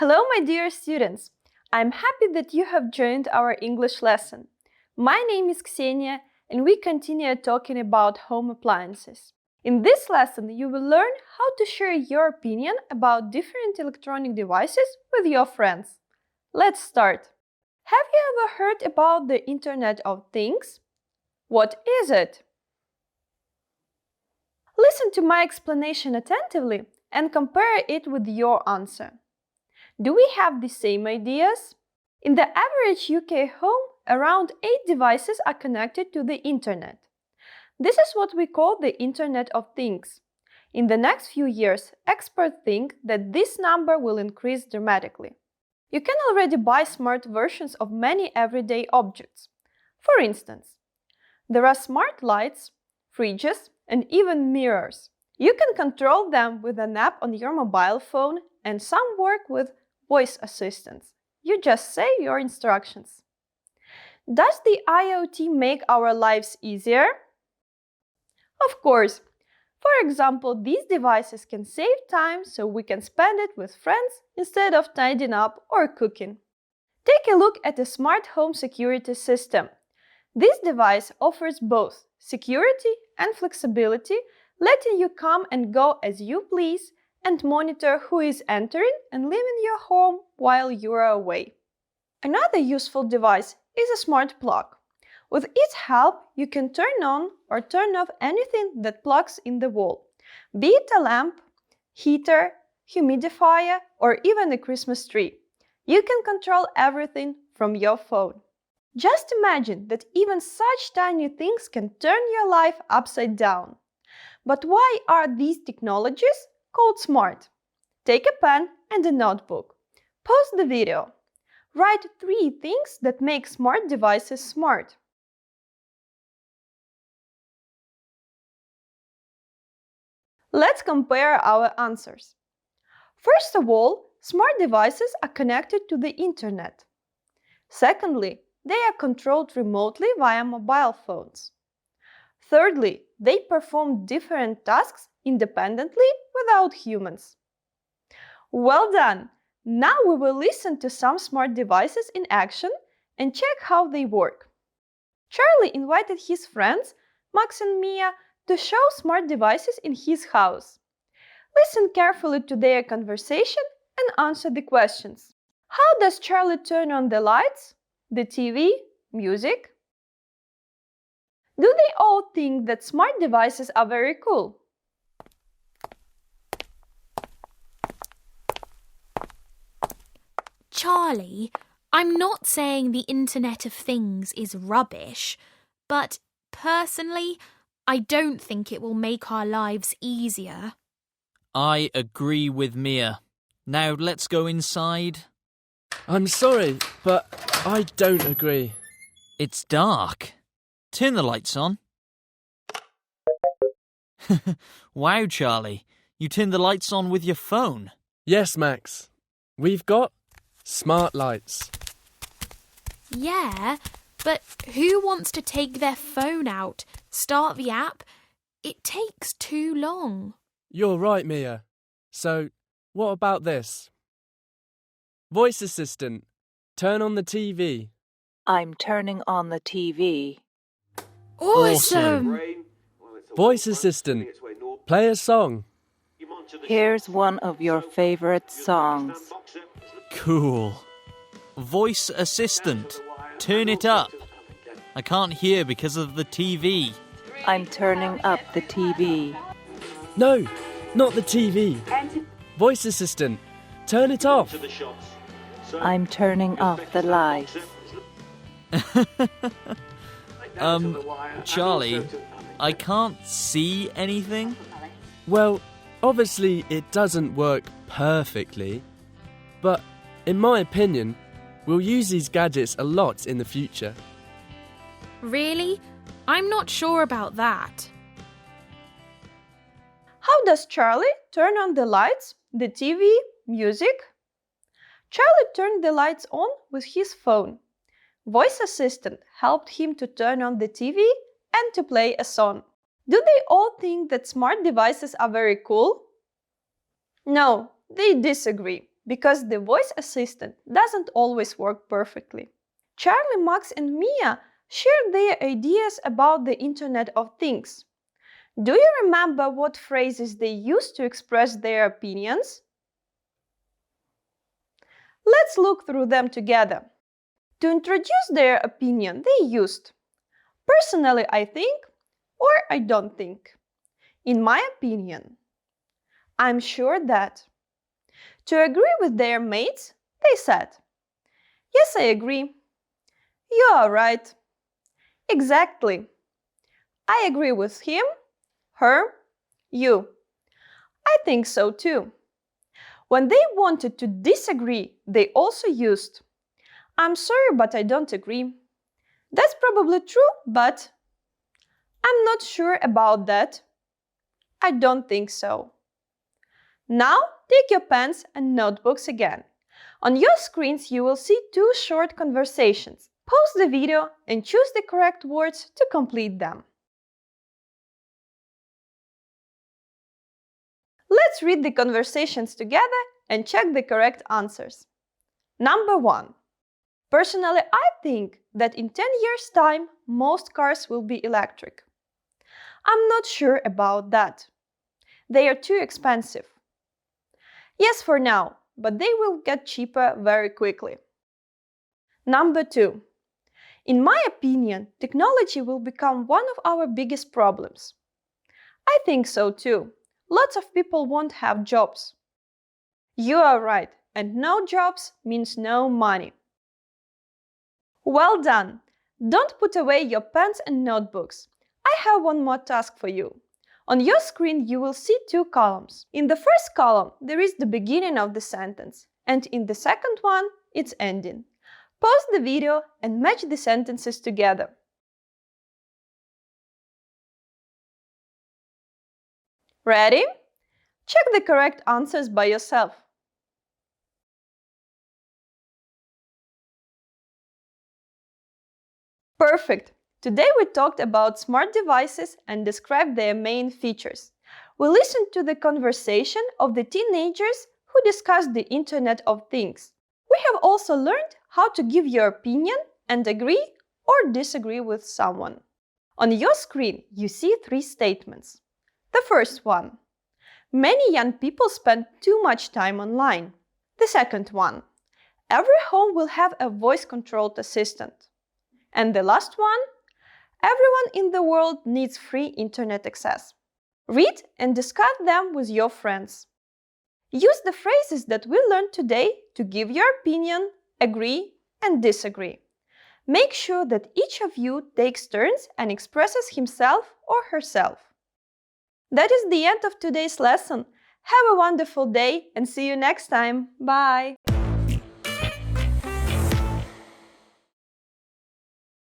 Hello, my dear students! I'm happy that you have joined our English lesson. My name is Ksenia, and we continue talking about home appliances. In this lesson, you will learn how to share your opinion about different electronic devices with your friends. Let's start. Have you ever heard about the Internet of Things? What is it? Listen to my explanation attentively and compare it with your answer. Do we have the same ideas? In the average UK home, around 8 devices are connected to the Internet. This is what we call the Internet of Things. In the next few years, experts think that this number will increase dramatically. You can already buy smart versions of many everyday objects. For instance, there are smart lights, fridges, and even mirrors. You can control them with an app on your mobile phone, and some work with voice assistants. You just say your instructions. Does the IoT make our lives easier? Of course. For example, these devices can save time so we can spend it with friends instead of tidying up or cooking. Take a look at a smart home security system. This device offers both security and flexibility, letting you come and go as you please and monitor who is entering and leaving your home while you are away. Another useful device is a smart plug. With its help, you can turn on or turn off anything that plugs in the wall, be it a lamp, heater, humidifier, or even a Christmas tree. You can control everything from your phone. Just imagine that even such tiny things can turn your life upside down. But why are these technologies called smart? Take a pen and a notebook. Pause the video. Write three things that make smart devices smart. Let's compare our answers. First of all, smart devices are connected to the internet. Secondly, they are controlled remotely via mobile phones. Thirdly, they perform different tasks independently without humans. Well done! Now we will listen to some smart devices in action and check how they work. Charlie invited his friends, Max and Mia, to show smart devices in his house. Listen carefully to their conversation and answer the questions. How does Charlie turn on the lights, the TV, music? Do they all think that smart devices are very cool? Charlie, I'm not saying the Internet of Things is rubbish, but personally, I don't think it will make our lives easier. I agree with Mia. Now let's go inside. I'm sorry, but I don't agree. It's dark. Turn the lights on. wow, Charlie. You turned the lights on with your phone. Yes, Max. We've got smart lights. Yeah, but who wants to take their phone out, start the app? It takes too long. You're right, Mia. So, what about this? Voice assistant, turn on the TV. I'm turning on the TV. Awesome! Voice assistant, play a song. Here's one of your favorite songs. Cool. Voice assistant. Turn it up. I can't hear because of the TV. I'm turning up the TV. No, not the TV. Voice assistant, turn it off. I'm turning off the lights. Um, Charlie, I can't see anything. Well, obviously it doesn't work perfectly, but in my opinion, we'll use these gadgets a lot in the future. Really? I'm not sure about that. How does Charlie turn on the lights, the TV, music? Charlie turned the lights on with his phone. Voice Assistant helped him to turn on the TV and to play a song. Do they all think that smart devices are very cool? No, they disagree. Because the voice assistant doesn't always work perfectly. Charlie, Max, and Mia shared their ideas about the Internet of Things. Do you remember what phrases they used to express their opinions? Let's look through them together. To introduce their opinion, they used personally, I think, or I don't think. In my opinion, I'm sure that. To agree with their mates, they said, Yes, I agree. You are right. Exactly. I agree with him, her, you. I think so too. When they wanted to disagree, they also used, I'm sorry, but I don't agree. That's probably true, but I'm not sure about that. I don't think so. Now take your pens and notebooks again. On your screens you will see two short conversations. Pause the video and choose the correct words to complete them. Let's read the conversations together and check the correct answers. Number 1. Personally, I think that in 10 years' time, most cars will be electric. I'm not sure about that. They are too expensive. Yes, for now, but they will get cheaper very quickly. Number 2. In my opinion, technology will become one of our biggest problems. I think so too. Lots of people won't have jobs. You are right, and no jobs means no money. Well done! Don't put away your pens and notebooks. I have one more task for you. On your screen, you will see two columns. In the first column, there is the beginning of the sentence, and in the second one, its ending. Pause the video and match the sentences together. Ready? Check the correct answers by yourself. Perfect! Today we talked about smart devices and described their main features. We listened to the conversation of the teenagers who discussed the Internet of Things. We have also learned how to give your opinion and agree or disagree with someone. On your screen, you see three statements. The first one Many young people spend too much time online. The second one Every home will have a voice controlled assistant. And the last one Everyone in the world needs free internet access. Read and discuss them with your friends. Use the phrases that we learned today to give your opinion, agree, and disagree. Make sure that each of you takes turns and expresses himself or herself. That is the end of today's lesson. Have a wonderful day and see you next time. Bye!